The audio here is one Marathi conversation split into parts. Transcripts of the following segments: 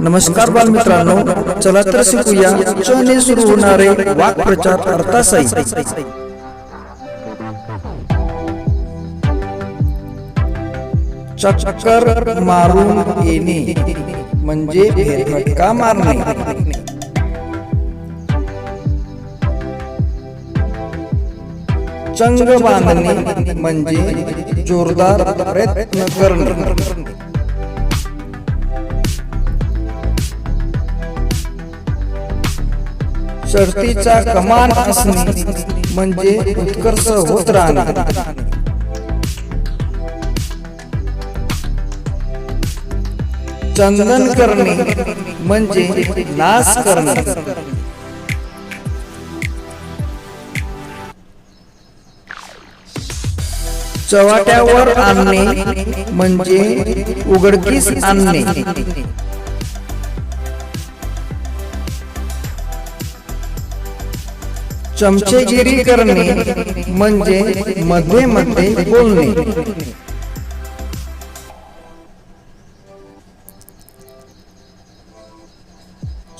नमस्कार बालमित्रांनो चला तर शिकूया चने सुरू होणारे वाक्प्रचार अर्थासाई चक्कर मारून येणे म्हणजे फेरफटका मारणे. चंग बांधणे म्हणजे जोरदार प्रयत्न करणे. चढतीचा कमान असणे म्हणजे उत्कर्ष होत राहणे चंदन करणे म्हणजे नाश करणे. चवाट्यावर आणणे म्हणजे उघडकीस आणणे. चमचेगिरी करणे म्हणजे मध्ये मध्ये बोलणे.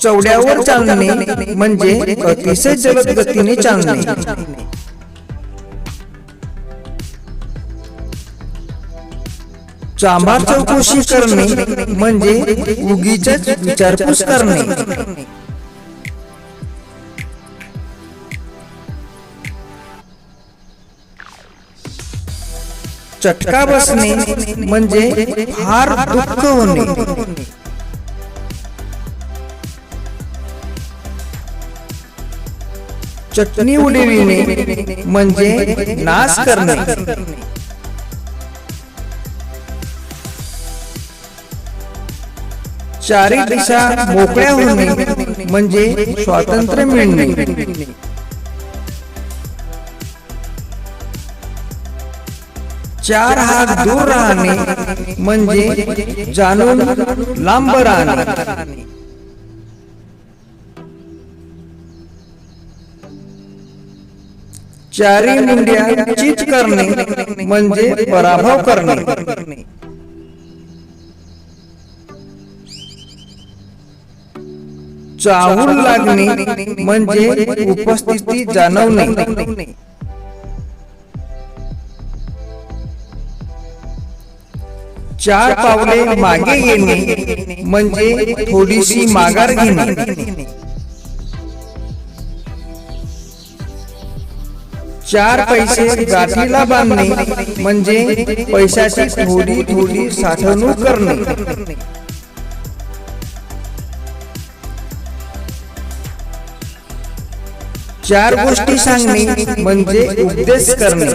चौड्यावर चालणे म्हणजे अतिशय जलद गतीने चालणे. चांभार चौकशी करणे म्हणजे उगीच विचारपूस करणे. चटका बसणे म्हणजे फार दुःख होणे चटणी उडविणे म्हणजे नाश करणे चारी दिशा मोकळ्या होणे म्हणजे स्वातंत्र्य मिळणे चार हात दूर राहणे म्हणजे जाणून लांब राहणे चारी मुंड्या चीच करणे म्हणजे पराभव करणे. चाहूल लागणे म्हणजे उपस्थिती जाणवणे. चार पावले मागे येणे म्हणजे थोडीशी माघार घेणे. चार पैसे गाठीला बांधणे म्हणजे पैशाची थोडी थोडी साठवणूक करणे. चार गोष्टी सांगणे म्हणजे उपदेश करणे.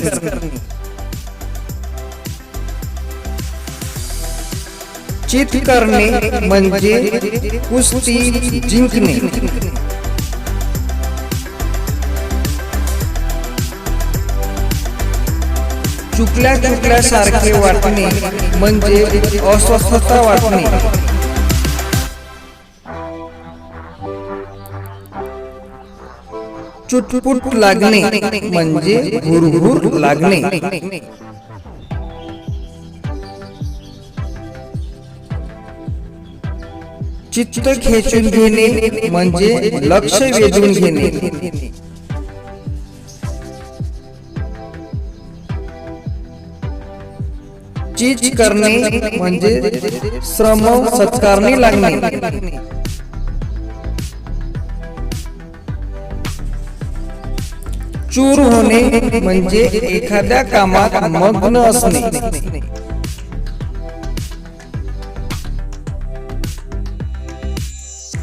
चित करणे म्हणजे कुस्ती जिंकणे. चुकल्या चुकल्यासारखे वाटणे म्हणजे अस्वस्थता वाटणे. चुटपुट लागणे म्हणजे हुरहुर लागणे. चित्त खेचून घेणे म्हणजे लक्ष वेधून घेणे. चीज़ करणे म्हणजे श्रम सत्कारणी लागणे. चूर होणे म्हणजे एखाद्या कामात मग्न असणे.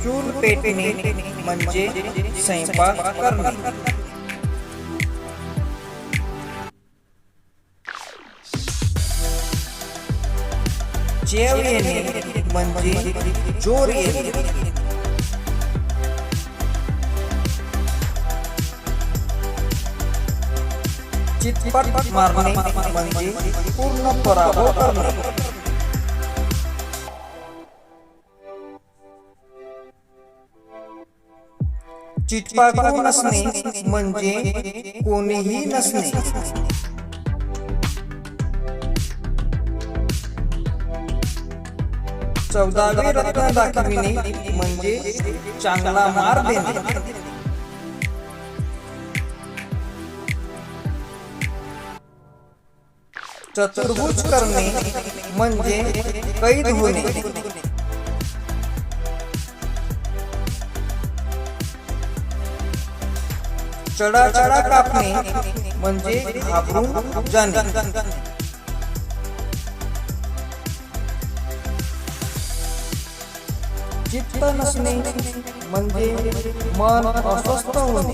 चूल पेटणे म्हणजे स्वयंपाक करणे. जेव येणे म्हणजे जोर येणे. चितपट मारणे म्हणजे पूर्ण पराभव करणे. चिटपाटू नसणे म्हणजे कोणीही नसणे. चौदावे रत्न दाखविणे म्हणजे चांगला मार देणे. चतुर्भुज करणे म्हणजे कैद होणे. चढा चढा कापणे म्हणजे घाबरून जाणे. चित्त नसणे म्हणजे मन अस्वस्थ होणे.